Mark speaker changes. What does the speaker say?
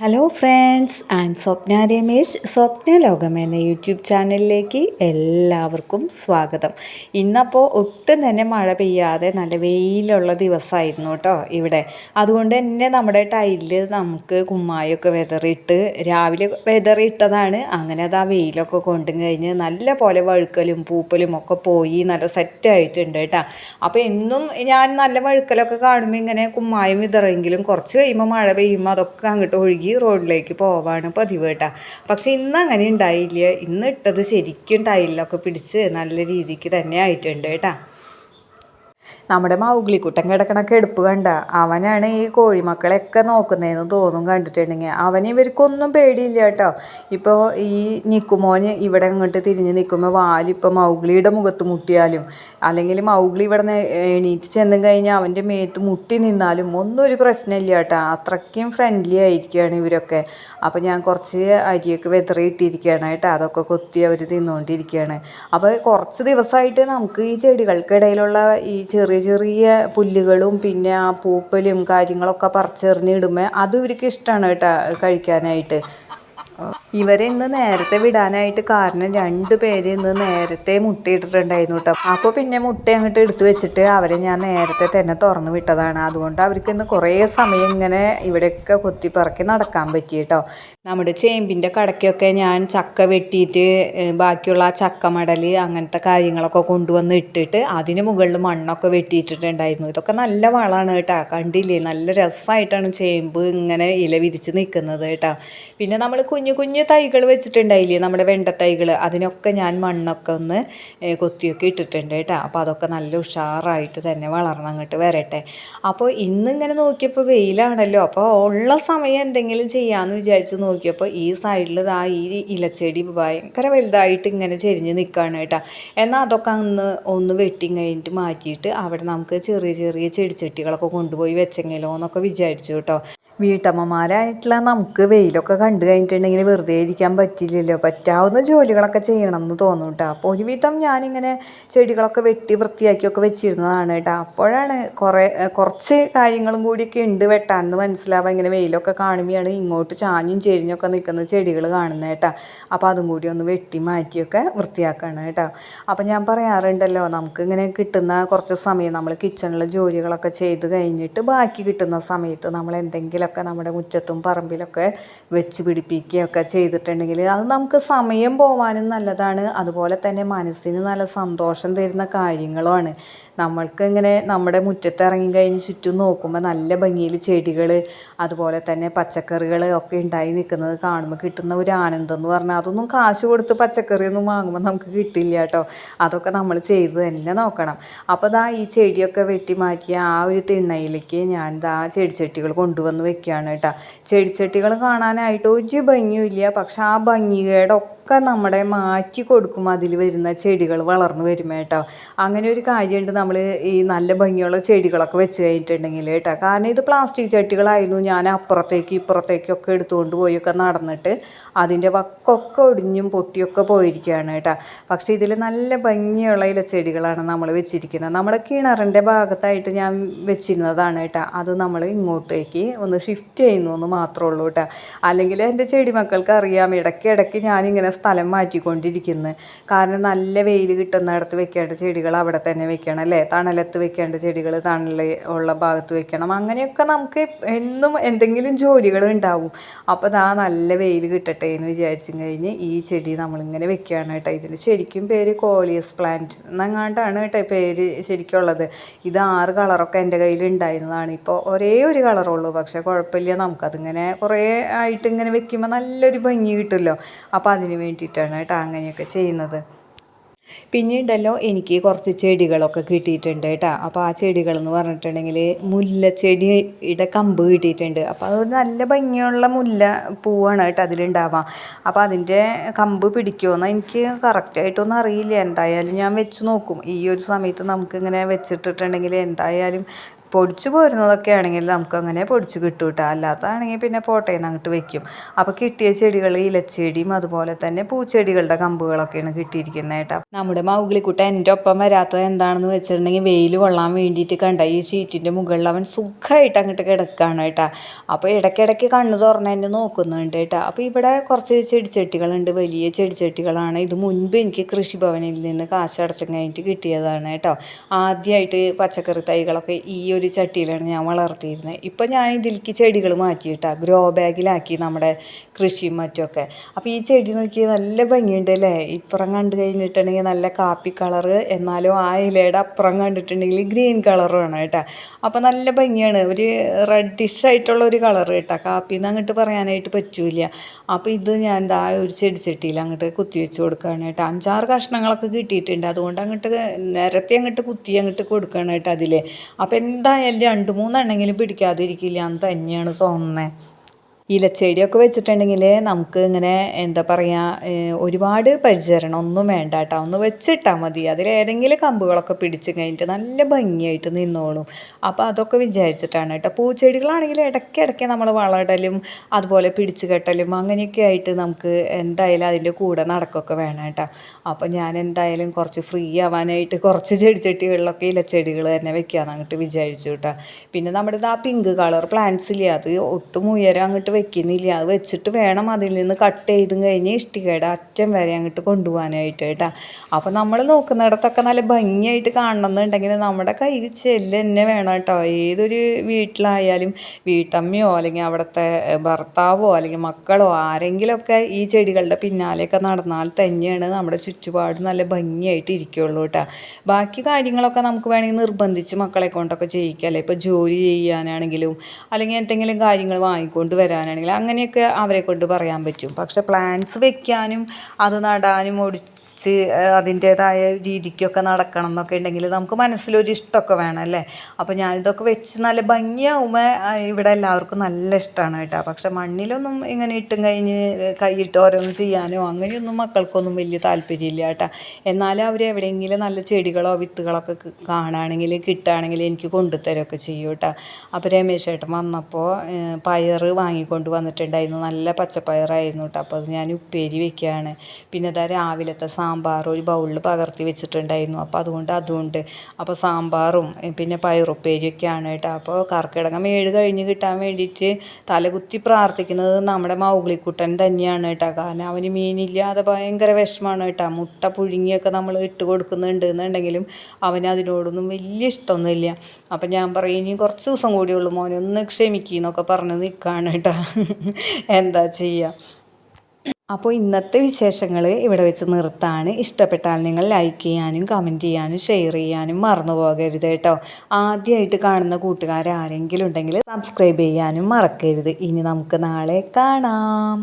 Speaker 1: Hello friends I'm Swapna Ramesh Swapna Lokam എന്ന YouTube ചാനലിലേക്ക് എല്ലാവർക്കും സ്വാഗതം. ഇന്നപ്പോൾ ഒട്ടും തന്നെ മഴ പെയ്യാതെ നല്ല വെയിലുള്ള ദിവസമായിരുന്നു കേട്ടോ ഇവിടെ. അതുകൊണ്ട് തന്നെ നമ്മുടെ ടൈലിൽ നമുക്ക് കുമ്മായൊക്കെ വെതറിയിട്ട് രാവിലെ വെതറിയിട്ടതാണ്. അങ്ങനെ അത് ആ വെയിലൊക്കെ കൊണ്ടും കഴിഞ്ഞ് നല്ല പോലെ വഴുക്കലും പൂപ്പലും ഒക്കെ പോയി നല്ല സെറ്റായിട്ടുണ്ട് കേട്ടോ. അപ്പോൾ എന്നും ഞാൻ നല്ല വഴുക്കലൊക്കെ കാണുമ്പോൾ ഇങ്ങനെ കുമ്മായം വിതറെങ്കിലും കുറച്ച് കഴിയുമ്പോൾ മഴ പെയ്യുമ്പോൾ അതൊക്കെ അങ്ങോട്ട് ഒഴുകി റോഡിലേക്ക് പോവാണ് പതിവ് കേട്ടാ. പക്ഷെ ഇന്ന് അങ്ങനെ ഉണ്ടായില്ല. ഇന്ന് ഇട്ടത് ശരിക്കും ടൈലിലൊക്കെ പിടിച്ച് നല്ല രീതിക്ക് തന്നെ ആയിട്ടുണ്ട് കേട്ടാ. നമ്മുടെ മൗഗ്ലിക്കുട്ടൻ കിടക്കണ കെടുപ്പ് കണ്ട അവനാണ് ഈ കോഴിമക്കളെയൊക്കെ നോക്കുന്നതെന്ന് തോന്നും കണ്ടിട്ടുണ്ടെങ്കിൽ. അവന് ഇവർക്കൊന്നും പേടിയില്ല കേട്ടോ. ഇപ്പോൾ ഈ നിക്കുമോന് ഇവിടെ അങ്ങോട്ട് തിരിഞ്ഞ് നിൽക്കുമ്പോൾ വാലിപ്പോൾ മൗഗ്ലിയുടെ മുഖത്ത് മുട്ടിയാലും അല്ലെങ്കിൽ മൗഗ്ലി ഇവിടെ എണീറ്റ് ചെന്നും കഴിഞ്ഞാൽ അവന്റെ മേത്ത് മുട്ടി നിന്നാലും ഒന്നും ഒരു പ്രശ്നമില്ല കേട്ടോ. അത്രയ്ക്കും ഫ്രണ്ട്ലി ആയിരിക്കുകയാണ് ഇവരൊക്കെ. അപ്പോൾ ഞാൻ കുറച്ച് അരിയൊക്കെ വെതറിയിട്ടിരിക്കുകയാണ് കേട്ടോ. അതൊക്കെ കൊത്തി അവർ തിന്നുകൊണ്ടിരിക്കുകയാണ് അപ്പോൾ കുറച്ച് ദിവസമായിട്ട് നമുക്ക് ഈ ചെടികൾക്കിടയിലുള്ള ഈ ചെറിയ ചെറിയ പുല്ലുകളും പിന്നെ ആ പൂപ്പലും കാര്യങ്ങളൊക്കെ പറിച്ചെറിഞ്ഞിടുമ്പോൾ അതും ഇവർക്ക് ഇഷ്ടമാണ് കേട്ടോ കഴിക്കാനായിട്ട്. ഇവരെ ഇന്ന് നേരത്തെ വിടാനായിട്ട് കാരണം രണ്ട് പേര് ഇന്ന് നേരത്തെ മുട്ടയിട്ടിട്ടുണ്ടായിരുന്നു കേട്ടോ. അപ്പോൾ പിന്നെ മുട്ട അങ്ങോട്ട് എടുത്തു വെച്ചിട്ട് അവരെ ഞാൻ നേരത്തെ തന്നെ തുറന്നു വിട്ടതാണ്. അതുകൊണ്ട് അവർക്ക് ഇന്ന് കുറേ സമയം ഇങ്ങനെ ഇവിടെയൊക്കെ കൊത്തിപ്പറക്കി നടക്കാൻ പറ്റി കേട്ടോ. നമ്മുടെ ചേമ്പിന്റെ കടയ്ക്കൊക്കെ ഞാൻ ചക്ക വെട്ടിയിട്ട് ബാക്കിയുള്ള ആ ചക്കമടൽ അങ്ങനത്തെ കാര്യങ്ങളൊക്കെ കൊണ്ടുവന്ന് ഇട്ടിട്ട് അതിന് മുകളിൽ മണ്ണൊക്കെ വെട്ടിയിട്ടിട്ടുണ്ടായിരുന്നു. ഇതൊക്കെ നല്ല വളമാണ് കേട്ടോ. കണ്ടില്ലേ? നല്ല രസമായിട്ടാണ് ചേമ്പ് ഇങ്ങനെ ഇല വിരിച്ച് നിൽക്കുന്നത് കേട്ടോ. പിന്നെ നമ്മൾ കുഞ്ഞു കുഞ്ഞു കുഞ്ഞു തൈകൾ വെച്ചിട്ടുണ്ടായില്ലേ നമ്മുടെ വെണ്ട തൈകൾ അതിനൊക്കെ ഞാൻ മണ്ണൊക്കെ ഒന്ന് കൊത്തിയൊക്കെ ഇട്ടിട്ടുണ്ട് കേട്ടോ. അപ്പോൾ അതൊക്കെ നല്ല ഉഷാറായിട്ട് തന്നെ വളർന്ന് അങ്ങോട്ട് വരട്ടെ. അപ്പോൾ ഇന്നിങ്ങനെ നോക്കിയപ്പോൾ വെയിലാണല്ലോ. അപ്പോൾ ഉള്ള സമയം എന്തെങ്കിലും ചെയ്യാമെന്ന് വിചാരിച്ച് നോക്കിയപ്പോൾ ഈ സൈഡിൽ ഇതാ ഈ ഇലച്ചെടി ഭയങ്കര വലുതായിട്ട് ഇങ്ങനെ ചെരിഞ്ഞ് നിൽക്കുകയാണ് കേട്ടോ. എന്നാൽ അതൊക്കെ അന്ന് ഒന്ന് വെട്ടി കഴിഞ്ഞിട്ട് മാറ്റിയിട്ട് അവിടെ നമുക്ക് ചെറിയ ചെറിയ ചെടിച്ചട്ടികളൊക്കെ കൊണ്ടുപോയി വെച്ചെങ്കിലോ എന്നൊക്കെ വിചാരിച്ചു കേട്ടോ. വീട്ടമ്മമാരായിട്ടുള്ള നമുക്ക് വെയിലൊക്കെ കണ്ടു കഴിഞ്ഞിട്ടുണ്ടെങ്കിൽ വെറുതെ ഇരിക്കാൻ പറ്റില്ലല്ലോ. പറ്റാവുന്ന ജോലികളൊക്കെ ചെയ്യണം എന്ന് തോന്നും കേട്ടോ അപ്പോൾ ഒരുവിധം ഞാനിങ്ങനെ ചെടികളൊക്കെ വെട്ടി വൃത്തിയാക്കിയൊക്കെ വെച്ചിരുന്നതാണ് കേട്ടോ അപ്പോഴാണ് കുറേ കുറച്ച് കാര്യങ്ങളും കൂടിയൊക്കെ ഉണ്ട് വെട്ടാനെന്ന് മനസ്സിലാവുക ഇങ്ങനെ വെയിലൊക്കെ കാണുമ്പോഴാണ് ഇങ്ങോട്ട് ചാഞ്ഞും ചെരിഞ്ഞൊക്കെ നിൽക്കുന്ന ചെടികൾ കാണുന്നത് കേട്ടോ അപ്പോൾ അതും കൂടി ഒന്ന് വെട്ടി മാറ്റിയൊക്കെ വൃത്തിയാക്കണം കേട്ടോ അപ്പോൾ ഞാൻ പറയാറുണ്ടല്ലോ നമുക്ക് ഇങ്ങനെ കിട്ടുന്ന കുറച്ച് സമയം നമ്മൾ കിച്ചണിലെ ജോലികളൊക്കെ ചെയ്ത് കഴിഞ്ഞിട്ട് ബാക്കി കിട്ടുന്ന സമയത്ത് നമ്മൾ എന്തെങ്കിലും എന്തെങ്കിലുമൊക്കെ നമ്മുടെ മുറ്റത്തും പറമ്പിലൊക്കെ വെച്ച് പിടിപ്പിക്കുകയൊക്കെ ചെയ്തിട്ടുണ്ടെങ്കിൽ അത് നമുക്ക് സമയം പോവാനും നല്ലതാണ്. അതുപോലെ തന്നെ മനസ്സിന് നല്ല സന്തോഷം തരുന്ന കാര്യങ്ങളുമാണ് നമ്മൾക്ക് ഇങ്ങനെ നമ്മുടെ മുറ്റത്ത് ഇറങ്ങി കഴിഞ്ഞ് ചുറ്റും നോക്കുമ്പോൾ നല്ല ഭംഗിയിൽ ചെടികൾ അതുപോലെ തന്നെ പച്ചക്കറികൾ ഒക്കെ ഉണ്ടായി നിൽക്കുന്നത് കാണുമ്പോൾ കിട്ടുന്ന ഒരു ആനന്ദം എന്ന് പറഞ്ഞാൽ അതൊന്നും കാശ് കൊടുത്ത് പച്ചക്കറിയൊന്നും വാങ്ങുമ്പോൾ നമുക്ക് കിട്ടില്ല കേട്ടോ. അതൊക്കെ നമ്മൾ ചെയ്ത് തന്നെ നോക്കണം. അപ്പോൾ ദാ ഈ ചെടിയൊക്കെ വെട്ടി മാറ്റിയ ആ ഒരു തിണ്ണയിലേക്ക് ഞാൻ ദാ ചെടിച്ചട്ടികൾ കൊണ്ടുവന്ന് വെക്കുകയാണ് കേട്ടോ. ചെടിച്ചട്ടികൾ കാണാനായിട്ട് ഒരു ഭംഗിയുമില്ല പക്ഷെ ആ ഭംഗികേടൊക്കെ നമ്മുടെ മാറ്റി കൊടുക്കും അതിൽ വരുന്ന ചെടികൾ വളർന്നു വരുമ്പോൾ കേട്ടോ. അങ്ങനെ ഒരു കാര്യമുണ്ട് നമ്മൾ ഈ നല്ല ഭംഗിയുള്ള ചെടികളൊക്കെ വെച്ച് കഴിഞ്ഞിട്ടുണ്ടെങ്കിൽ കേട്ടോ. കാരണം ഇത് പ്ലാസ്റ്റിക് ചട്ടികളായിരുന്നു ഞാൻ അപ്പുറത്തേക്ക് ഇപ്പുറത്തേക്കൊക്കെ എടുത്തുകൊണ്ട് പോയൊക്കെ നടന്നിട്ട് അതിന്റെ വക്കൊക്കെ ഒടിഞ്ഞും പൊട്ടിയൊക്കെ പോയിരിക്കുകയാണ് കേട്ടോ. പക്ഷേ ഇതിൽ നല്ല ഭംഗിയുള്ള ഇലച്ചെടികളാണ് നമ്മൾ വെച്ചിരിക്കുന്നത്. നമ്മുടെ കിണറിന്റെ ഭാഗത്തായിട്ട് ഞാൻ വെച്ചിരുന്നതാണ് കേട്ടോ. അത് നമ്മൾ ഇങ്ങോട്ടേക്ക് ഒന്ന് ഷിഫ്റ്റ് ചെയ്യുന്നു എന്ന് മാത്രമേ ഉള്ളൂ കേട്ടോ. അല്ലെങ്കിൽ എന്റെ ചെടി മക്കൾക്ക് അറിയാം ഇടയ്ക്ക് ഇടയ്ക്ക് ഞാനിങ്ങനെ സ്ഥലം മാറ്റിക്കൊണ്ടിരിക്കുന്നത് കാരണം നല്ല വെയിൽ കിട്ടുന്നിടത്ത് വെക്കേണ്ട ചെടികൾ അവിടെ തന്നെ വെക്കണം. അല്ലേ തണലത്ത് വെക്കേണ്ട ചെടികൾ തണൽ ഉള്ള ഭാഗത്ത് വെക്കണം. അങ്ങനെയൊക്കെ നമുക്ക് എന്നും എന്തെങ്കിലും ജോലികൾ ഉണ്ടാവും. അപ്പോൾ ഇതാ നല്ല വെയിൽ കിട്ടട്ടെ എന്ന് വിചാരിച്ചും കഴിഞ്ഞ് ഈ ചെടി നമ്മളിങ്ങനെ വെക്കുകയാണ് കേട്ടോ. ഇതിന് ശരിക്കും പേര് കോളിയസ് പ്ലാന്റ് എന്നങ്ങാണ്ടാണ് കേട്ടോ പേര് ശരിക്കും ഉള്ളത് ഇത് ആറ് കളറൊക്കെ എന്റെ കയ്യിൽ ഉണ്ടായിരുന്നതാണ്. ഇപ്പോൾ ഒരേ ഒരു കളറുള്ളൂ. പക്ഷേ കുഴപ്പമില്ല. നമുക്കതിങ്ങനെ കുറേ ആയിട്ട് ഇങ്ങനെ വെക്കുമ്പോൾ നല്ലൊരു ഭംഗി കിട്ടുമല്ലോ. അപ്പോൾ അതിന് വേണ്ടിയിട്ടാണ് കേട്ടോ അങ്ങനെയൊക്കെ ചെയ്യുന്നത്. പിന്നീടല്ലോ എനിക്ക് കുറച്ച് ചെടികളൊക്കെ കിട്ടിയിട്ടുണ്ട് കേട്ടോ. അപ്പോൾ ആ ചെടികൾ എന്ന് പറഞ്ഞിട്ടുണ്ടെങ്കിൽ മുല്ലച്ചെടിയുടെ കമ്പ് കിട്ടിയിട്ടുണ്ട്. അപ്പോൾ അതൊരു നല്ല ഭംഗിയുള്ള മുല്ല പൂവാണ് കേട്ടോ അതിലുണ്ടാവുക. അപ്പോൾ അതിന്റെ കമ്പ് പിടിക്കുമെന്ന് എനിക്ക് കറക്റ്റായിട്ടൊന്നും അറിയില്ല. എന്തായാലും ഞാൻ വെച്ച് നോക്കും. ഈ ഒരു സമയത്ത് നമുക്കിങ്ങനെ വെച്ചിട്ടിട്ടുണ്ടെങ്കിൽ എന്തായാലും പൊടിച്ച് പോരുന്നതൊക്കെ ആണെങ്കിൽ നമുക്ക് അങ്ങനെ പൊടിച്ച് കിട്ടും കേട്ടോ അല്ലാത്തതാണെങ്കിൽ പിന്നെ പോട്ടയിൽ അങ്ങോട്ട് വെക്കും. അപ്പോൾ കിട്ടിയ ചെടികൾ ഇലച്ചെടിയും അതുപോലെ തന്നെ പൂച്ചെടികളുടെ കമ്പുകളൊക്കെയാണ് കിട്ടിയിരിക്കുന്നത് കേട്ടോ നമ്മുടെ മൗഗ്ലിക്കുട്ട എന്റെ ഒപ്പം വരാത്തത് എന്താണെന്ന് വെച്ചിട്ടുണ്ടെങ്കിൽ വെയിൽ കൊള്ളാൻ വേണ്ടിയിട്ട് കണ്ട ഈ ഷീറ്റിന്റെ മുകളിൽ അവൻ സുഖമായിട്ട് അങ്ങോട്ട് കിടക്കുകയാണ് കേട്ടോ. അപ്പോൾ ഇടയ്ക്കിടയ്ക്ക് കണ്ണു തുറന്ന് എന്നെ നോക്കുന്നുണ്ട് കേട്ടോ. അപ്പോൾ ഇവിടെ കുറച്ച് ചെടിച്ചട്ടികളുണ്ട്. വലിയ ചെടിച്ചട്ടികളാണ്. ഇത് മുൻപ് എനിക്ക് കൃഷിഭവനിൽ നിന്ന് കാശടച്ചു കഴിഞ്ഞിട്ട് കിട്ടിയതാണ് കേട്ടോ. ആദ്യമായിട്ട് പച്ചക്കറി തൈകളൊക്കെ ഈ ഒരു ചട്ടിയിലാണ് ഞാൻ വളർത്തിയിരുന്നത്. ഇപ്പം ഞാൻ ഇതിലേക്ക് ചെടികൾ മാറ്റിയിട്ടാണ് ഗ്രോ ബാഗിലാക്കി നമ്മുടെ കൃഷിയും മറ്റുമൊക്കെ. അപ്പോൾ ഈ ചെടി നോക്കി നല്ല ഭംഗിയുണ്ട് അല്ലേ? ഇപ്പുറം കണ്ടു കഴിഞ്ഞിട്ടുണ്ടെങ്കിൽ നല്ല കാപ്പി കളറ് എന്നാലും ആ ഇലയുടെ അപ്പുറം കണ്ടിട്ടുണ്ടെങ്കിൽ ഗ്രീൻ കളറുമാണ് കേട്ടോ. അപ്പോൾ നല്ല ഭംഗിയാണ്. ഒരു റെഡിഷ് ആയിട്ടുള്ള ഒരു കളർ കേട്ടോ. കാപ്പി എന്ന് അങ്ങോട്ട് പറയാനായിട്ട് പറ്റൂല അപ്പോൾ ഇത് ഞാൻ എന്താ ഒരു ചെടി ചെടിച്ചട്ടിയിൽ അങ്ങോട്ട് കുത്തി വെച്ച് കൊടുക്കുകയാണ് കേട്ടോ. അഞ്ചാറ് കഷ്ണങ്ങളൊക്കെ കിട്ടിയിട്ടുണ്ട്. അതുകൊണ്ട് അങ്ങോട്ട് നിരത്തി അങ്ങോട്ട് കുത്തി അങ്ങോട്ട് കൊടുക്കുകയാണ് കേട്ടോ അതിൽ അപ്പോൾ എന്തായാലും രണ്ട് മൂന്നെണ്ണെങ്കിലും പിടിക്കാതിരിക്കില്ല എന്ന് തന്നെയാണ് തോന്നുന്നത് ഇലച്ചെടിയൊക്കെ വെച്ചിട്ടുണ്ടെങ്കിൽ നമുക്ക് ഇങ്ങനെ എന്താ പറയുക ഒരുപാട് പരിചരണം ഒന്നും വേണ്ട കേട്ടോ ഒന്ന് വെച്ചിട്ടാൽ മതി. അതിലേതെങ്കിലും കമ്പുകളൊക്കെ പിടിച്ച് കഴിഞ്ഞിട്ട് നല്ല ഭംഗിയായിട്ട് നിന്നോളും. അപ്പോൾ അതൊക്കെ വിചാരിച്ചിട്ടാണ് കേട്ടോ പൂച്ചെടികളാണെങ്കിൽ ഇടയ്ക്കിടയ്ക്ക് നമ്മൾ വളടലും അതുപോലെ പിടിച്ച് കെട്ടലും അങ്ങനെയൊക്കെ ആയിട്ട് നമുക്ക് എന്തായാലും അതിന്റെ കൂടെ നടക്കൊക്കെ വേണം കേട്ടോ അപ്പോൾ ഞാൻ എന്തായാലും കുറച്ച് ഫ്രീ ആവാനായിട്ട് കുറച്ച് ചെടിച്ചട്ടികളിലൊക്കെ ഇലച്ചെടികൾ തന്നെ വെക്കാമെന്ന് അങ്ങോട്ട് വിചാരിച്ചു കേട്ടോ പിന്നെ നമ്മുടെ ആ പിങ്ക് കളർ പ്ലാന്റ്സ് ഇല്ലേ അത് ഒട്ടും ഉയരം അങ്ങോട്ട് വെക്കുന്നില്ല. അത് വെച്ചിട്ട് വേണം അതിൽ നിന്ന് കട്ട് ചെയ്തും കഴിഞ്ഞ് ഇഷ്ടികയുടെ അറ്റം വരെ അങ്ങോട്ട് കൊണ്ടുപോകാനായിട്ട് കേട്ടോ. അപ്പോൾ നമ്മൾ നോക്കുന്നിടത്തൊക്കെ നല്ല ഭംഗിയായിട്ട് കാണണമെന്നുണ്ടെങ്കിൽ നമ്മുടെ കൈ ചെല്ല് തന്നെ വേണം കേട്ടോ. ഏതൊരു വീട്ടിലായാലും വീട്ടമ്മയോ അല്ലെങ്കിൽ അവിടുത്തെ ഭർത്താവോ അല്ലെങ്കിൽ മക്കളോ ആരെങ്കിലുമൊക്കെ ഈ ചെടികളുടെ പിന്നാലെയൊക്കെ നടന്നാൽ തന്നെയാണ് നമ്മുടെ ചുറ്റുപാട് നല്ല ഭംഗിയായിട്ട് ഇരിക്കുകയുള്ളൂ കേട്ടോ. ബാക്കി കാര്യങ്ങളൊക്കെ നമുക്ക് വേണമെങ്കിൽ നിർബന്ധിച്ച് മക്കളെ കൊണ്ടൊക്കെ ചെയ്യിക്കല്ലേ ഇപ്പോൾ ജോലി ചെയ്യാനാണെങ്കിലും അല്ലെങ്കിൽ എന്തെങ്കിലും കാര്യങ്ങൾ വാങ്ങിക്കൊണ്ട് വരാനാണെങ്കിലും അങ്ങനെയൊക്കെ അവരെ കൊണ്ട് പറയാൻ പറ്റും. പക്ഷെ പ്ലാന്റ്സ് വെക്കാനും അത് നടാനും ഒടിച്ച് അതിന്റേതായ രീതിക്കൊക്കെ നടക്കണം എന്നൊക്കെ ഉണ്ടെങ്കിൽ നമുക്ക് മനസ്സിലൊരു ഇഷ്ടമൊക്കെ വേണം അല്ലേ? അപ്പോൾ ഞാനിതൊക്കെ വെച്ച് നല്ല ഭംഗിയാവുമ്പോൾ ഇവിടെ എല്ലാവർക്കും നല്ല ഇഷ്ടമാണ് കേട്ടോ. പക്ഷെ മണ്ണിലൊന്നും ഇങ്ങനെ ഇട്ടും കഴിഞ്ഞ് കൈയിട്ട് ഓരോന്ന് ചെയ്യാനോ അങ്ങനെയൊന്നും മക്കൾക്കൊന്നും വലിയ താല്പര്യമില്ല കേട്ടോ. എന്നാലും അവർ എവിടെയെങ്കിലും നല്ല ചെടികളോ വിത്തുകളൊക്കെ കാണുകയാണെങ്കിൽ കിട്ടുകയാണെങ്കിൽ എനിക്ക് കൊണ്ടുതരൊക്കെ ചെയ്യും കേട്ടോ. അപ്പോൾ രമേശ് ചേട്ടൻ വന്നപ്പോൾ പയർ വാങ്ങിക്കൊണ്ട് വന്നിട്ടുണ്ടായിരുന്നു. നല്ല പച്ചപ്പയറായിരുന്നു കേട്ടോ. അപ്പോൾ അത് ഞാൻ ഉപ്പേരി വെക്കുകയാണ് പിന്നെ അതാ രാവിലത്തെ സാമ്പാർ ഒരു ബൗളിൽ പകർത്തി വെച്ചിട്ടുണ്ടായിരുന്നു. അപ്പോൾ അതുകൊണ്ട് അതുകൊണ്ട് അപ്പോൾ സാമ്പാറും പിന്നെ പയറുപ്പേരിയൊക്കെയാണ് കേട്ടോ. അപ്പോൾ കർക്കിടകം ഏഴ് കഴിഞ്ഞ് കിട്ടാൻ വേണ്ടിയിട്ട് തലകുത്തി പ്രാർത്ഥിക്കുന്നത് നമ്മുടെ മൗഗ്ലിക്കുട്ടൻ തന്നെയാണ് കേട്ടോ. കാരണം അവന് മീനില്ലാതെ ഭയങ്കര വിഷമമാണ് കേട്ടോ. മുട്ട പുഴുങ്ങിയൊക്കെ നമ്മൾ ഇട്ട് കൊടുക്കുന്നുണ്ട് എന്നുണ്ടെങ്കിലും അവന് അതിനോടൊന്നും വലിയ ഇഷ്ടമൊന്നുമില്ല. അപ്പം ഞാൻ പറയും ഇനി കുറച്ച് ദിവസം കൂടിയുള്ളൂ മോനെ ഒന്ന് ക്ഷമിക്കുന്നൊക്കെ പറഞ്ഞ് നിൽക്കുകയാണ് കേട്ടോ. എന്താ ചെയ്യുക? അപ്പോൾ ഇന്നത്തെ വിശേഷങ്ങൾ ഇവിടെ വെച്ച് നിർത്താണ്. ഇഷ്ടപ്പെട്ടാൽ നിങ്ങൾ ലൈക്ക് ചെയ്യാനും കമന്റ് ചെയ്യാനും ഷെയർ ചെയ്യാനും മറന്നു പോകരുത് കേട്ടോ. ആദ്യമായിട്ട് കാണുന്ന കൂട്ടുകാർ ആരെങ്കിലും ഉണ്ടെങ്കിൽ സബ്സ്ക്രൈബ് ചെയ്യാനും മറക്കരുത്. ഇനി നമുക്ക് നാളെ കാണാം.